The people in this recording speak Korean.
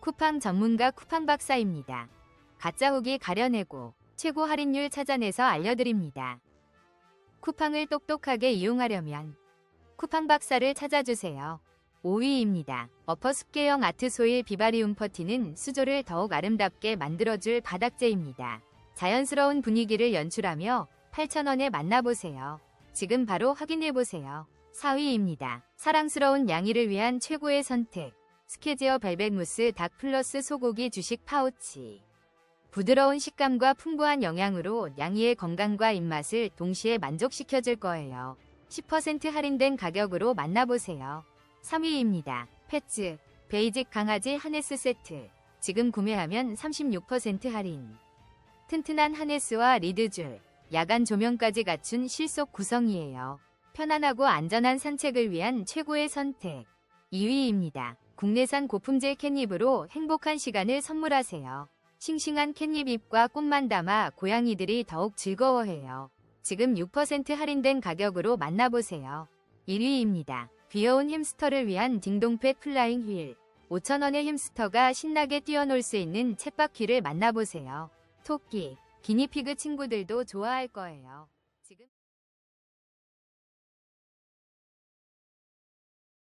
쿠팡 전문가 쿠팡 박사입니다. 가짜 후기 가려내고 최고 할인율 찾아내서 알려드립니다. 쿠팡을 똑똑하게 이용하려면 쿠팡 박사를 찾아주세요. 5위입니다. 어퍼 습계형 아트 소일 비바리움 퍼티는 수조를 더욱 아름답게 만들어줄 바닥재입니다. 자연스러운 분위기를 연출하며 8,000원에 만나보세요. 지금 바로 확인해보세요. 4위입니다. 사랑스러운 양이를 위한 최고의 선택. 스케지어 벨벳 무스 닭 플러스 소고기 주식 파우치. 부드러운 식감과 풍부한 영양으로 양이의 건강과 입맛을 동시에 만족시켜줄 거예요. 10% 할인된 가격으로 만나보세요. 3위입니다. 패츠 베이직 강아지 하네스 세트. 지금 구매하면 36% 할인. 튼튼한 하네스와 리드줄, 야간 조명까지 갖춘 실속 구성이에요. 편안하고 안전한 산책을 위한 최고의 선택. 2위입니다. 국내산 고품질 캣닙으로 행복한 시간을 선물하세요. 싱싱한 캣닙 잎과 꽃만 담아 고양이들이 더욱 즐거워해요. 지금 6% 할인된 가격으로 만나보세요. 1위입니다. 귀여운 햄스터를 위한 딩동펫 플라잉 휠. 5,000원의 햄스터가 신나게 뛰어놀 수 있는 챗바퀴를 만나보세요. 토끼, 기니피그 친구들도 좋아할 거예요.